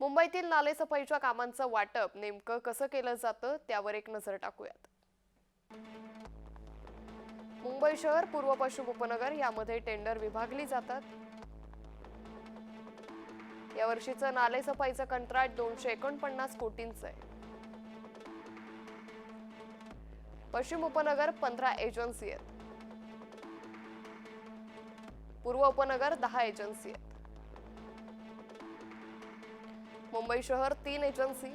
मुंबईतील नालेसफाईच्या कामांचं वाटप नेमकं कसं केलं जातं त्यावर एक नजर टाकूयात. मुंबई शहर पूर्व पश्चिम उपनगर यामध्ये टेंडर विभागली जातात. यावर्षीचं नालेसफाईचं कंत्राट दोनशे एकोणपन्नास कोटींचं आहे. पश्चिम उपनगर पंधरा एजन्सी आहेत. पूर्व उपनगर दहा एजन्सी आहेत. मुंबई शहर तीन एजन्सी.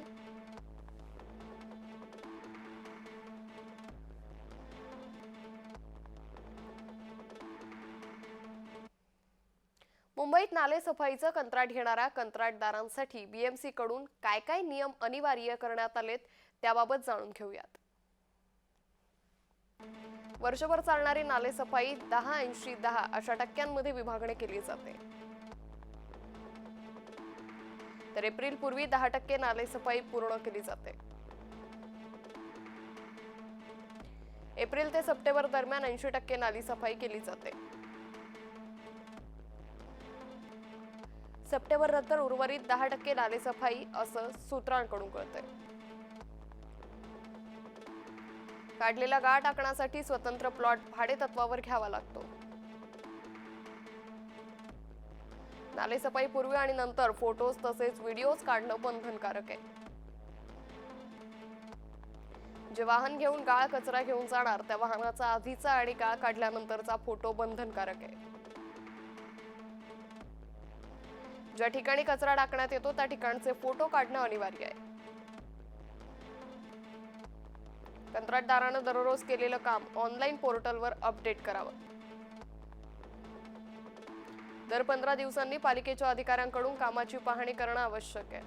मुंबईत नाले सफाईचं कंत्राट घेणाऱ्या कंत्राटदारांसाठी बीएमसी कडून काय काय नियम अनिवार्य करण्यात आलेत त्याबाबत जाणून घेऊयात. वर्षभर चालणारी नाले सफाई दहा ऐंशी दहा अशा टक्क्यांमध्ये विभागणी केली जाते. तर एप्रिल पूर्वी दहा टक्के नालेसफाई पूर्ण केली जाते. एप्रिल ते सप्टेंबर दरम्यान ऐंशी टक्के नाली सफाई केली जाते. सप्टेंबर नंतर उर्वरित दहा टक्के नाले सफाई असं सूत्रांकडून कळतंय. काढलेला गाळ टाकण्यासाठी स्वतंत्र प्लॉट भाडे तत्वावर घ्यावा लागतो. नालेसफाई पूर्वी आणि नंतर फोटोज तसेच व्हिडिओज काढणं बंधनकारक आहे. जे वाहन घेऊन गाळ कचरा घेऊन जाणार त्या वाहनाचा आधीचा आणि गाळ काढल्यानंतरचा फोटो बंधनकारक आहे. ज्या ठिकाणी कचरा टाकण्यात येतो त्या ठिकाणचे फोटो काढणं अनिवार्य आहे. कंत्राटदारानं दररोज केलेलं काम ऑनलाईन पोर्टलवर अपडेट करावं. दर पंधरा दिवसांनी पालिकेच्या अधिकाऱ्यांकडून कामाची पाहणी करणं आवश्यक आहे.